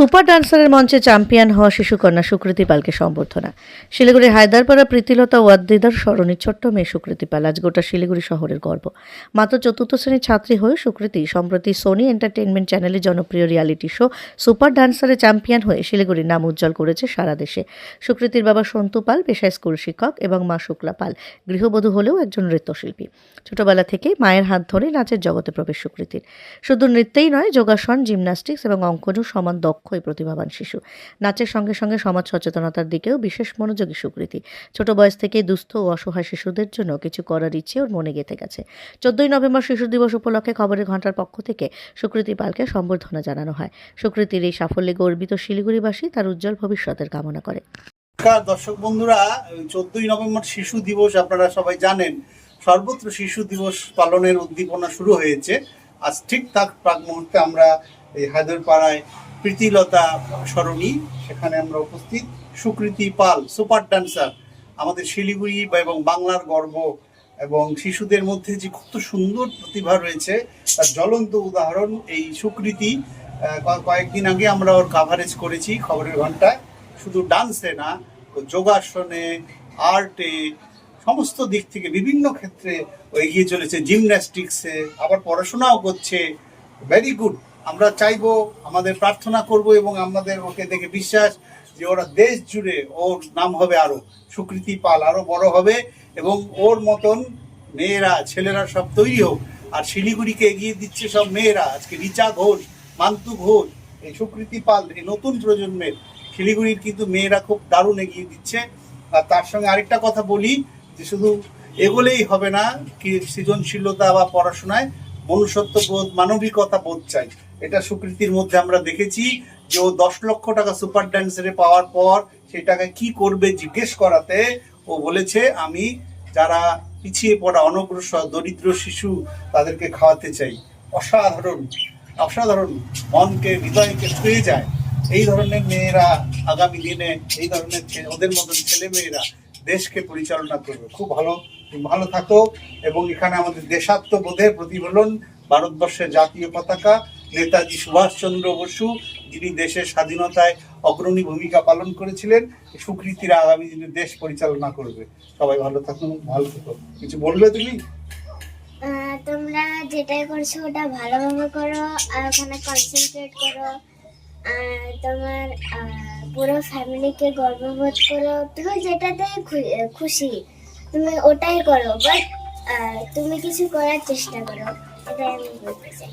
Super ডান্সারের মঞ্চে champion হওয়া শিশুকন্যা সুকৃতি পালকে সম্বর্ধনা। শিলিগুড়ির হায়দারপাড়া প্রীতিলতা ওয়াদ্দিদার স্মরণে ছোট্ট মেয়ে সুকৃতি পাল, আজ গোটা শিলিগুড়ি শহরের গর্ব। মাত্র চতুর্থ শ্রেণির ছাত্রী হয়ে সুকৃতি, সম্প্রতি সোনি এন্টারটেইনমেন্ট চ্যানেলের জনপ্রিয় রিয়ালিটি শো সুপার ডান্সারে চ্যাম্পিয়ন হয়ে শিলিগুড়ির নাম উজ্জ্বল করেছে সারা দেশে। সুকৃতির বাবা সন্তু পাল, পেশায় স্কুল শিক্ষক, এবং মা শুক্লা পাল, গৃহবধূ হলেও একজন নৃত্যশিল্পী। ছোটবেলা থেকেই মায়ের হাত ধরে নাচের জগতে প্রবেশ সুকৃতির। শুধু নৃত্যেই নয়, যোগাসন জিমন্যাস্টিক্স এবং অঙ্কনও সমান দক্ষ এই প্রতিভাবান শিশু। নাচের সঙ্গে সঙ্গে সমাজ সচেতনতার দিকেও বিশেষ মনোযোগী সুকৃতি। ছোট বয়স থেকেই দুস্থ ও অসহায় শিশুদের জন্য কিছু করার ইচ্ছে ওর মনে গেঁথে গেছে। চোদ্দই নভেম্বর শিশু দিবস উপলক্ষে খবরের ঘণ্টার পক্ষ থেকে সুকৃতি পালকে সম্বর্ধনা জানানো হয়। সুকৃতির এই সাফল্যে গর্বিত শিলিগুড়িবাসী তার উজ্জ্বল ভবিষ্যতের কামনা করে। দর্শক বন্ধুরা চোদ্দই নভেম্বর শিশু দিবস আপনারা সবাই জানেন, সর্বত্র শিশু দিবস পালনের উদ্দীপনা শুরু হয়েছে। আজ ঠিক তার প্রাক মুহূর্তে আমরা এই হায়দরপাড়ায় প্রীতিলতা সরণি, সেখানে আমরা উপস্থিত। সুকৃতি পাল, সুপার ডান্সার, আমাদের শিলিগুড়ি বা এবং বাংলার গর্ব এবং শিশুদের মধ্যে যে কত সুন্দর প্রতিভা রয়েছে, তার জ্বলন্ত উদাহরণ এই সুকৃতি। কয়েকদিন আগে আমরা ওর কাভারেজ করেছি খবরের ঘন্টায়। শুধু ডান্সে না যোগাসনে আর্টে সমস্ত দিক থেকে বিভিন্ন ক্ষেত্রে এগিয়ে চলেছে। জিমন্যাস্টিক্সে আবার পড়াশোনাও করছে। ভেরি গুড আমরা চাইব, আমাদের প্রার্থনা করব এবং আমাদের ওকে দেখে বিশ্বাস যে ওরা দেশ জুড়ে ওর নাম হবে আরও, সুকৃতি পাল আরও বড় হবে এবং ওর মতন মেয়েরা, ছেলেরা সব তৈরি হোক। আর শিলিগুড়িকে এগিয়ে দিচ্ছে সব মেয়েরা, আজকে রিচা ঘোষ মান্তু ঘোষ, এই সুকৃতি পাল, এই নতুন প্রজন্মের শিলিগুড়ির কিন্তু মেয়েরা খুব দারুণ এগিয়ে দিচ্ছে। আর তার সঙ্গে আরেকটা কথা বলি, যে শুধু এগোলেই হবে না, কি সৃজনশীলতা বা পড়াশোনায় মনুষ্যত্ব বোধ মানবিকতা বোধ চাই। এটা সুকৃতির মধ্যে আমরা দেখেছি যে ও দশ লক্ষ টাকা সুপার ড্যান্সারে পাওয়ার পর সেই টাকায় কি করবে জিজ্ঞেস করাতে, ও বলেছে, আমি যারা পিছিয়ে পড়া অনগ্রসর দরিদ্র শিশু তাদেরকে খাওয়াতে চাই। অসাধারণ অসাধারণ, মনকে, হৃদয়কে ছুঁয়ে যায়। এই ধরনের মেয়েরা আগামী দিনে, এই ধরনের ওদের মতন ছেলে মেয়েরা দেশকে পরিচালনা করবে। খুব ভালো ভালো থাকো এবং এখানে আমাদের দেশাত্মবোধের প্রতিফলন, ভারতবর্ষের জাতীয় পতাকা নেতাজি সুভাষচন্দ্র বসু, যিনি দেশের স্বাধীনতায় অগ্রণী ভূমিকা পালন করেছিলেন সুকৃতিরা আগামী দিনে দেশ পরিচালনা করবে। সবাই ভালো থাকুন, ভালো থাকো। কিছু বলবে তুমি? তোমরা যেটাই করছ ওটা ভালোভাবে করো, আর ওখানে কনসেন্ট্রেট করো। তোমার পুরো ফ্যামিলিকে গর্ববোধ করো। তুমি যেটাতে খুশি তুমি ওটাই করো বাট তুমি কিছু করার চেষ্টা করো। এটাই আমি বলতে চাই।